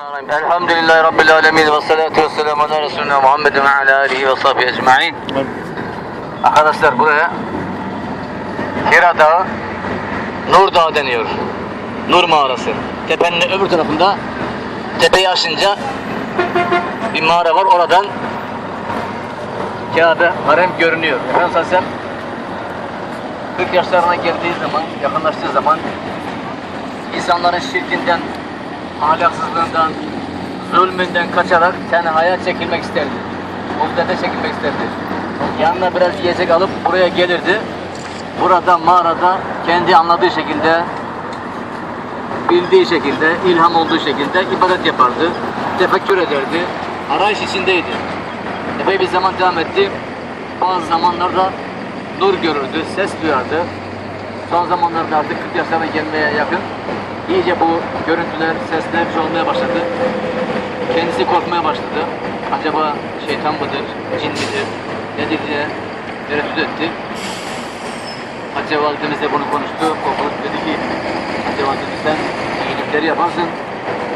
Bismillahirrahmanirrahim. Elhamdülillahi Rabbil alemin ve salatu ve selamu ala Resulüne Muhammedin ve ala alihi ve sahbihi ecma'in. Arkadaşlar buraya Hira Dağı, Nur Dağı deniyor. Nur mağarası. Tepenin öbür tarafında tepeyi aşınca bir mağara var. Oradan Kabe, harem görünüyor. Efendim Sassem 40 yaşlarına geldiği zaman, yakınlaştığı zaman insanların şirkinden, ahlaksızlığından, zulmünden kaçarak tenhaya çekilmek isterdi. Muhtede çekilmek isterdi. Yanına biraz yiyecek alıp buraya gelirdi. Burada mağarada kendi anladığı şekilde, bildiği şekilde, ilham olduğu şekilde ibadet yapardı. Tefekkür ederdi. Arayış içindeydi. Epey bir zaman devam etti. Bazı zamanlarda nur görürdü, ses duyardı. Son zamanlarda artık 40 yaşlarına gelmeye yakın iyice bu görüntüler, sesler çoğalmaya başladı. Kendisi korkmaya başladı. Acaba şeytan mıdır, cin midir, nedir diye tereddüt etti. Hacı validemiz de bunu konuştu. Korkup dedi ki, Hacı validemiz sen iyilikleri yaparsın,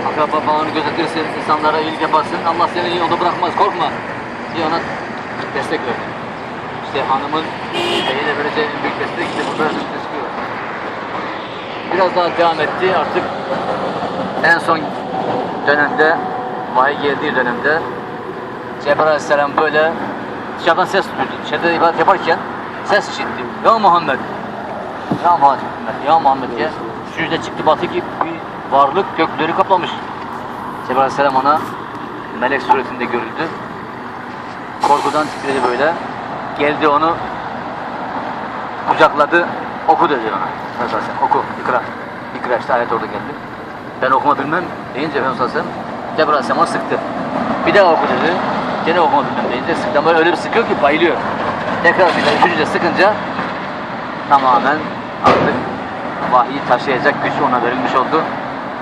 akraba bağını gözetirsin, insanlara iyilik yaparsın. Allah seni yolda bırakmaz, korkma diye ona destek verdi. İşte hanımın beyine vereceği en büyük destek işte burada önümüzde. Biraz daha devam etti artık en son dönemde vahiy geldiği dönemde Cebrail Aleyhisselam böyle dışarıdan ses duydu. Dışarıda ibadet yaparken ses işitti. Ya Muhammed Ya Muhammed Ya Muhammed diye süzde çıktı batı ki bir varlık gökleri kaplamış. Cebrail Aleyhisselam ona melek suretinde görüldü. Korkudan titredi böyle. Geldi onu kucakladı. Oku dedi ona. Efendimiz oku. ikra. İkra işte ayet orada geldi. Ben okuma bilmem deyince Efendimiz Aleyhisselam Cebrail Aleyhisselam onu sıktı. Bir daha oku dedi. Gene okuma bilmem deyince sıktı. Ama öyle bir sıkıyor ki bayılıyor. Tekrar bir üçüncüde sıkınca tamamen artık vahiy taşıyacak güç ona verilmiş oldu.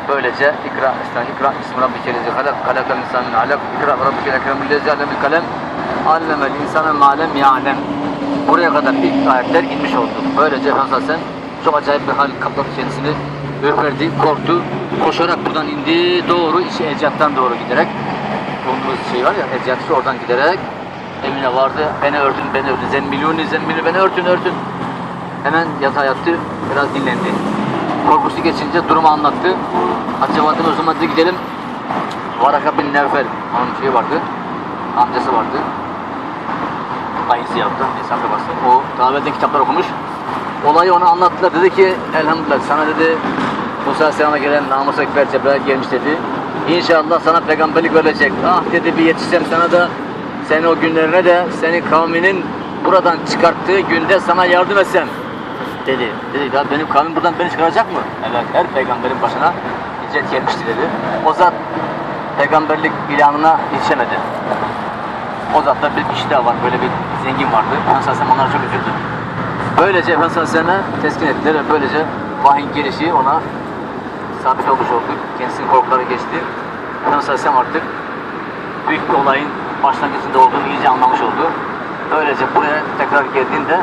Böylece ikra, işte ikra ismi rabbike lezi halak, halakal insan min alak, ikra rabbike ekremül lezi alemil kalem, allemel insana malem ya'lem. Buraya kadar ilk ayetler inmiş oldu. Böylece Efendimiz Aleyhisselam çok acayip bir hal kapladı kendisini. Ürperdi, korktu. Koşarak buradan indi. Doğru işi Ecat'tan doğru giderek. Bulunduğumuz şey var ya Ecat şu oradan giderek evine vardı. Beni örtün, beni örtün. Zemmiluni, zemmiluni, beni örtün, örtün. Hemen yatağa yattı. Biraz dinlendi. Korkusu geçince durumu anlattı. Validemiz o zaman gidelim. Varaka bin Nevfel. Onun şeyi vardı. Amcası vardı. Dayısı yaptı. Neyse akrabası. O daha evvelden kitaplar okumuş. Olayı ona anlattılar. Dedi ki elhamdülillah sana dedi Musa Aleyhisselam'a gelen namus ekber Cebrail gelmiş dedi. İnşallah sana peygamberlik verecek. Ah dedi bir yetişsem sana da seni o günlerine de seni kavminin buradan çıkarttığı günde sana yardım etsem dedi. Dedi ya benim kavmim buradan beni çıkaracak mı? Evet her peygamberin başına hicret gelmişti dedi. O zat peygamberlik ilanına yetişemedi. O zatta bir kişi daha var, böyle bir zengin vardı. Efendimiz Aleyhisselam onlara çok üzüldü. Böylece Efendimiz Aleyhisselam'a teskin ettiler ve böylece vahyin gelişi ona sabit olmuş oldu. Kendisinin korkuları geçti. Efendimiz Aleyhisselam artık büyük bir olayın başlangıcında olduğunu iyice anlamış oldu. Böylece buraya tekrar geldiğinde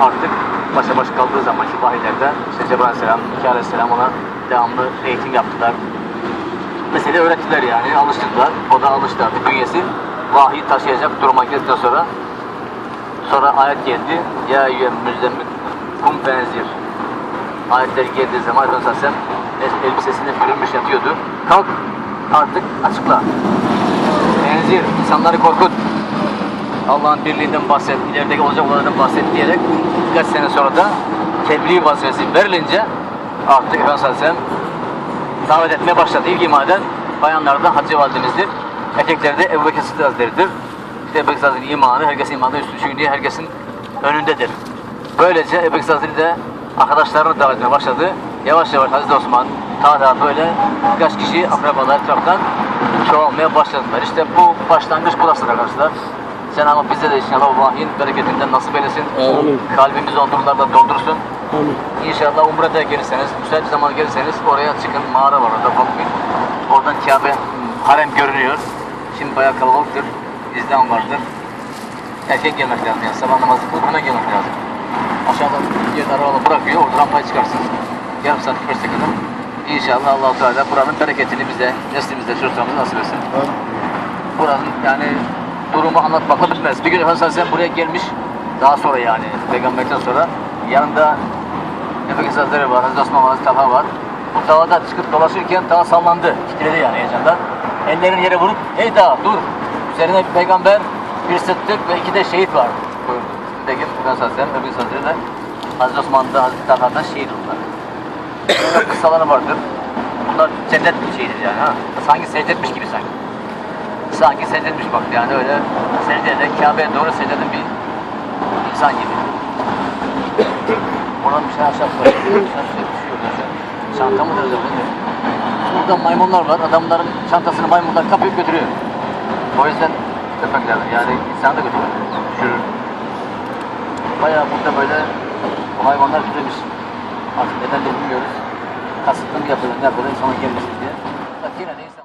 artık başa baş kaldığı zamanki vahiylerde işte Cebrail Aleyhisselam, Mikail Aleyhisselam ona devamlı eğitim yaptılar. Mesele öğrettiler yani, alıştırdılar. O da alıştı artık bünyesi. Vahiy taşıyacak duruma geldikten sonra sonra ayet geldi. Ya eyyühen müzdemmil kum benzir. Ayetler geldiği zaman Efendimiz Aleyhisselam el- elbisesine bürünmüş yatıyordu. Kalk artık açıkla. Benzir, insanları korkut. Allah'ın birliğinden bahset, ilerideki olacak olanlardan bahset diyerek birkaç sene sonra da tebliğ vazifesi verilince artık Efendimiz Aleyhisselam davet etmeye başladı. İlk imaden bayanlarda Hatice Validemizdir. Erkeklerde Ebu Bekir Sıddık Hazretleri'dir. Ebu Hazretleri imanı herkesin imanında üstün çünkü diye herkesin önündedir. Böylece Ebu Hazretleri de arkadaşlarını davet etmeye başladı. Yavaş yavaş Hazreti Osman, Talha böyle birkaç kişi akrabalar etraftan çoğalmaya başladılar. İşte bu başlangıç burasıdır arkadaşlar. Cenab-ı Hak bize de inşallah o vahyin bereketinden nasip eylesin. Amin. Kalbimizi o nurlarla doldursun. Amin. İnşallah Umre'de gelirseniz, müsait bir zaman gelirseniz oraya çıkın. Mağara var orada bir. Oradan Kabe, harem görünüyor. Şimdi bayağı kalabalıktır. İzdiham vardır. Erken gelmek lazım yani. Sabah namazı hemen gelmek lazım. Aşağıda bir arabalar bırakıyor. Orada rampaya çıkarsınız. Yarım saat 45 dakikada İnşallah Allah-u Teala buranın bereketini bize, neslimize, çocuklarımıza nasip etsin. Buranın yani durumu anlatmakla bitmez. Bir gün Efendimiz Aleyhisselam buraya gelmiş, daha sonra yani peygamberlikten sonra yanında Nefes Hazretleri var, Hazreti Osman var, Hazreti Talha var. Bu dağda çıkıp dolaşırken dağ sallandı, titredi yani heyecandan. Ellerini yere vurup, ey dağ dur! Üzerine bir peygamber, bir sıddık ve iki de şehit var. buyurdu. Üstündeki Efendimiz Aleyhisselam, Nefes Hazretleri de Hazreti Osman'da, Hazreti Talha'da şehit oldular. Böyle kıssaları vardır. Bunlar cennet bir şeydir yani ha. Sanki secdetmiş gibi sanki. Sanki secdetmiş bak yani öyle secdede Kabe'ye doğru secdeden bir insan gibi. Oradan bir şey aşağı koyuyor. Şey. Aşağı. Çanta mı bu? Burada maymunlar var. Adamların çantasını maymunlar kapıp götürüyor. O yüzden köpekler yani insan da götürüyor. Düşürür. Bayağı burada böyle o hayvanlar tutulmuş. Artık neden de bilmiyoruz. Kasıtlı mı yapılır, ne yapılır, sonra gelmesin diye. Fakat yine de insan